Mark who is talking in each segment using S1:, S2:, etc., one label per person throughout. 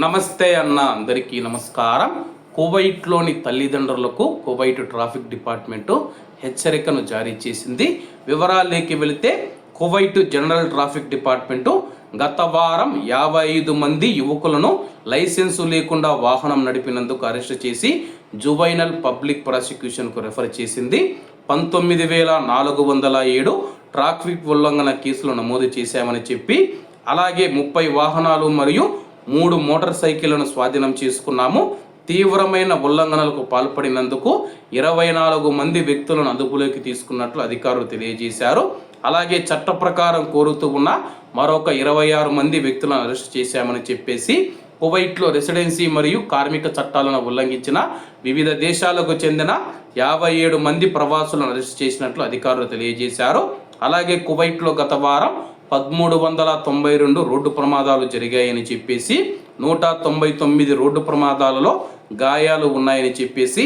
S1: నమస్తే అన్న అందరికీ నమస్కారం. కువైట్లోని తల్లిదండ్రులకు కువైట్ ట్రాఫిక్ డిపార్ట్మెంటు హెచ్చరికను జారీ చేసింది. వివరాలేకి వెళితే కువైట్ జనరల్ ట్రాఫిక్ డిపార్ట్మెంటు గత వారం యాభై ఐదు మంది యువకులను లైసెన్సు లేకుండా వాహనం నడిపినందుకు అరెస్ట్ చేసి జువైనల్ పబ్లిక్ ప్రాసిక్యూషన్కు రెఫర్ చేసింది. పంతొమ్మిది వేల నాలుగు వందల ఏడు ట్రాఫిక్ ఉల్లంఘన కేసులు నమోదు చేశామని చెప్పి అలాగే ముప్పై వాహనాలు మరియు మూడు మోటార్ సైకిళ్ళను స్వాధీనం చేసుకున్నాము. తీవ్రమైన ఉల్లంఘనలకు పాల్పడినందుకు ఇరవై నాలుగు మంది వ్యక్తులను అదుపులోకి తీసుకున్నట్లు అధికారులు తెలియజేశారు. అలాగే చట్ట ప్రకారం కోరుతూ ఉన్న మరొక ఇరవై ఆరు మంది వ్యక్తులను అరెస్ట్ చేశామని చెప్పేసి కువైట్లో రెసిడెన్సీ మరియు కార్మిక చట్టాలను ఉల్లంఘించిన వివిధ దేశాలకు చెందిన యాభై ఏడు మంది ప్రవాసులను అరెస్ట్ చేసినట్లు అధికారులు తెలియజేశారు. అలాగే కువైట్లో గత వారం పదమూడు వందల తొంభై రెండు రోడ్డు ప్రమాదాలు జరిగాయని చెప్పేసి నూట తొంభై తొమ్మిది రోడ్డు ప్రమాదాలలో గాయాలు ఉన్నాయని చెప్పేసి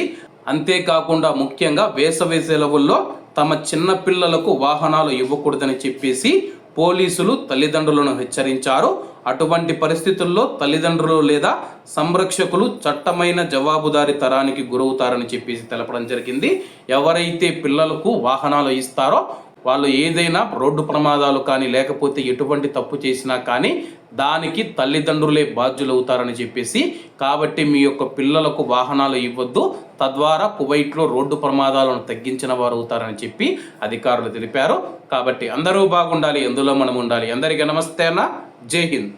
S1: అంతేకాకుండా ముఖ్యంగా వేసవి సెలవుల్లో తమ చిన్న పిల్లలకు వాహనాలు ఇవ్వకూడదని చెప్పేసి పోలీసులు తల్లిదండ్రులను హెచ్చరించారు. అటువంటి పరిస్థితుల్లో తల్లిదండ్రులు లేదా సంరక్షకులు చట్టమైన జవాబుదారి తరానికి గురవుతారని చెప్పేసి తెలపడం జరిగింది. ఎవరైతే పిల్లలకు వాహనాలు ఇస్తారో వాళ్ళు ఏదైనా రోడ్డు ప్రమాదాలు కానీ లేకపోతే ఎటువంటి తప్పు చేసినా కానీ దానికి తల్లిదండ్రులే బాధ్యులు అవుతారని చెప్పేసి కాబట్టి మీ యొక్క పిల్లలకు వాహనాలు ఇవ్వద్దు. తద్వారా కువైట్లో రోడ్డు ప్రమాదాలను తగ్గించిన వారు అవుతారని చెప్పి అధికారులు తెలిపారు. కాబట్టి అందరూ బాగుండాలి ఎందులో మనం ఉండాలి. అందరికీ నమస్తే అన్న. జై హింద్.